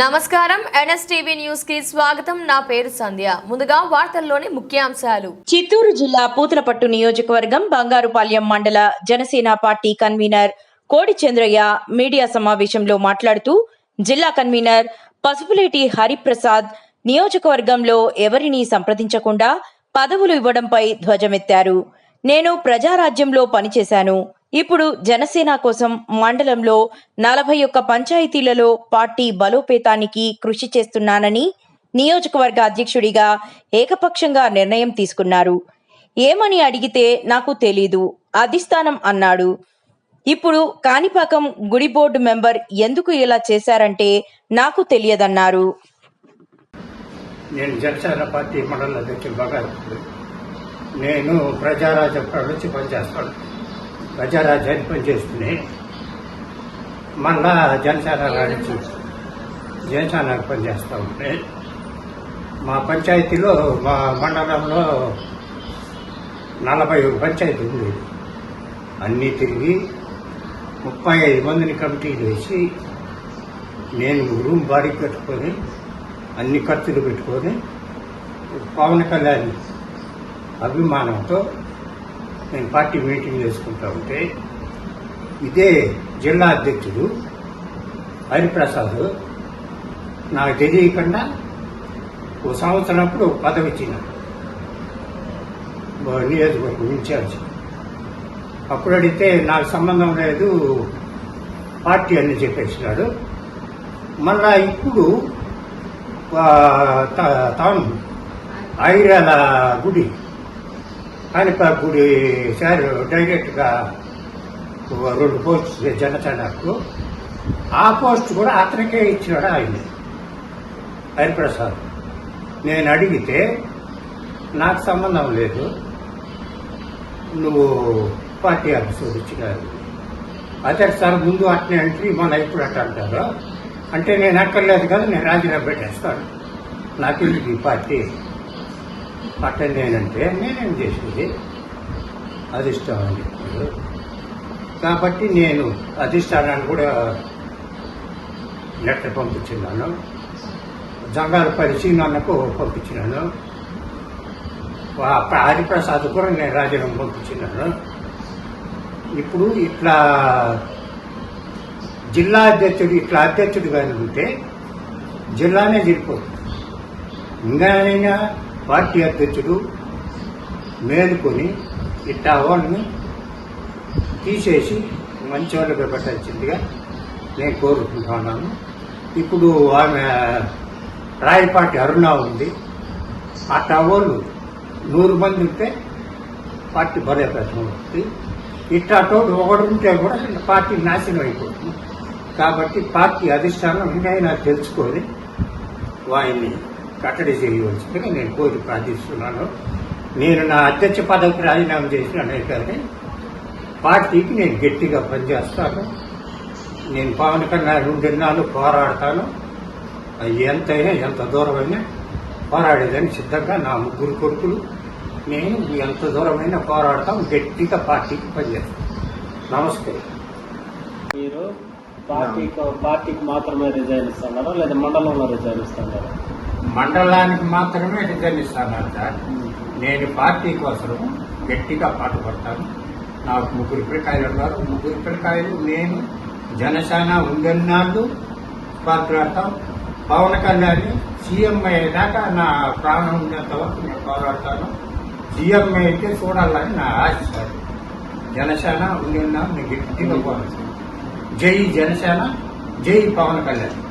నమస్కారం. ఎన్ఎస్టీవీ న్యూస్కి స్వాగతం. నా పేరు సంధ్య. ముందుగా వార్తల్లోని ముఖ్యాంశాలు. చిత్తూరు జిల్లా పూతలపట్టు నియోజకవర్గం బంగారుపాలెం మండల జనసేన పార్టీ కన్వీనర్ కోడి చంద్రయ్య మీడియా సమావేశంలో మాట్లాడుతూ జిల్లా కన్వీనర్ పసుపులేటి హరిప్రసాద్ నియోజకవర్గంలో ఎవరిని సంప్రదించకుండా పదవులు ఇవ్వడంపై ధ్వజమెత్తారు. నేను ప్రజారాజ్యంలో పనిచేశాను. ఇప్పుడు జనసేన కోసం మండలంలో నలభై ఒక్క పంచాయతీలలో పార్టీ బలోపేతానికి కృషి చేస్తున్నానని నియోజకవర్గ అధ్యక్షుడిగా ఏకపక్షంగా నిర్ణయం తీసుకున్నారు. ఏమని అడిగితే నాకు తెలీదు అధిష్టానం అన్నాడు. ఇప్పుడు కాణిపాకం గుడి బోర్డు మెంబర్ ఎందుకు ఇలా చేశారంటే నాకు తెలియదన్నారు. నేను జనసేన పార్టీ మండల అధ్యక్షుడు నేను ప్రజారాజ్యం నుంచి పనిచేస్తాను. ప్రజారాజ్యాన్ని పనిచేస్తుంది మళ్ళా జనసేన నడిచి జనసేనకు పనిచేస్తూ ఉంటే మా పంచాయతీలో మా మండలంలో నలభై ఒక పంచాయతీ ఉంది. అన్నీ తిరిగి ముప్పై ఐదు మందిని కమిటీలు వేసి నేను రూమ్ బాడీ పెట్టుకొని అన్ని ఖర్చులు పెట్టుకొని పవన్ కళ్యాణ్ అభిమానంతో నేను పార్టీ మీటింగ్ చేసుకుంటా ఉంటే ఇదే జిల్లా అధ్యక్షుడు హరిప్రసాద్ నాకు తెలియకుండా ఓ సంవత్సరం అప్పుడు పదవి ఇచ్చిన. నియోజకవర్గం ఇన్ఛార్జ్. అప్పుడు అడిగితే నాకు సంబంధం లేదు పార్టీ అని చెప్పేసినాడు. మళ్ళా ఇప్పుడు తాను ఐరాల గుడి అని గుడి సార్ డైరెక్ట్గా రెండు పోస్ట్ జనసేనకు. ఆ పోస్ట్ కూడా అతనికే ఇచ్చినాడు ఆయన. హరిప్రసాద్. నేను అడిగితే నాకు సంబంధం లేదు. నువ్వు పార్టీ ఆఫీసర్ ఇచ్చినారు అదే సార్ ముందు అట్నే అంటే మన ఇప్పుడు అట్ట అంటారు? అంటే నేను అక్కర్లేదు కదా నేను రాజీనామా పెట్టేస్తాను. నాకు ఈ పార్టీ? అట్ట నేనంటే నేనేం చేసింది? అధిష్టానం అని చెప్పాడు కాబట్టి నేను అధిష్టానాన్ని కూడా లెటర్ పంపించినాను. జంగారు పరిశీలనకు పంపించినాను. హరిప్రసాద్ కూడా నేను రాజీనామా పంపించినాను. ఇప్పుడు ఇట్లా జిల్లా అధ్యక్షుడు ఇట్లా అధ్యక్షుడు కానీ ఉంటే జిల్లానే జరిపోతుంది ఇంకా పార్టీ అధ్యక్షుడు మేలుకొని ఇట్ట వాళ్ళని తీసేసి మంచి వాళ్ళకి పెట్టాల్సిందిగా నేను కోరుకుంటున్నాను. ఇప్పుడు ఆమె రాయపాటి అరుణ ఉంది. అట్టా వాళ్ళు నూరు మంది ఉంటే పార్టీ బలోపేతం అవుతుంది. ఇట్లా తోడు ఒకడు ఉంటే కూడా పార్టీ నాశనం అయిపోతుంది. కాబట్టి పార్టీ అధిష్టానం ఇంకా తెలుసుకొని వారిని కట్టడి చేయవలసిందిగా నేను కోరి ప్రార్థిస్తున్నాను. నేను నా అధ్యక్ష పదవికి రాజీనామా చేసిన కానీ పార్టీకి నేను గట్టిగా పనిచేస్తాను. నేను పవన్ కళ్యాణ్ రెండున్నాళ్ళు పోరాడతాను. అది ఎంతైనా ఎంత దూరమైనా పోరాడేదని సిద్ధంగా నా ముగ్గురు కొడుకులు. నేను ఎంత దూరమైనా పోరాడతాం గట్టిగా పార్టీకి పనిచేస్తాను నమస్తే మీరు పార్టీకి పార్టీకి మాత్రమే రిజైన్ ఇస్తున్నారా లేదా మండలంలో రిజైన్ ఇస్తున్నారా మండలానికి మాత్రమే రిజైన్ ఇస్తాను సార్ నేను పార్టీ కోసం గట్టిగా పాటుపడతాను. నాకు ముగ్గురు పిల్లకాయలు ఉన్నారు. ముగ్గురు పిల్లకాయలు నేను జనసేన ఉండన్నాళ్ళు పాల్గొడతాం పవన్ కళ్యాణ్ సీఎం అయ్యేదాకా నా ప్రాణం ఉన్నంత వరకు నేను పోరాడతాను. సీఎం అయితే చూడాలని నా ఆశ. సార్ జనసేన ఉండన్నాళ్ళు నేను గట్టిగా పోరాడతాను. జై జనసేన జై పవన్ కళ్యాణ్.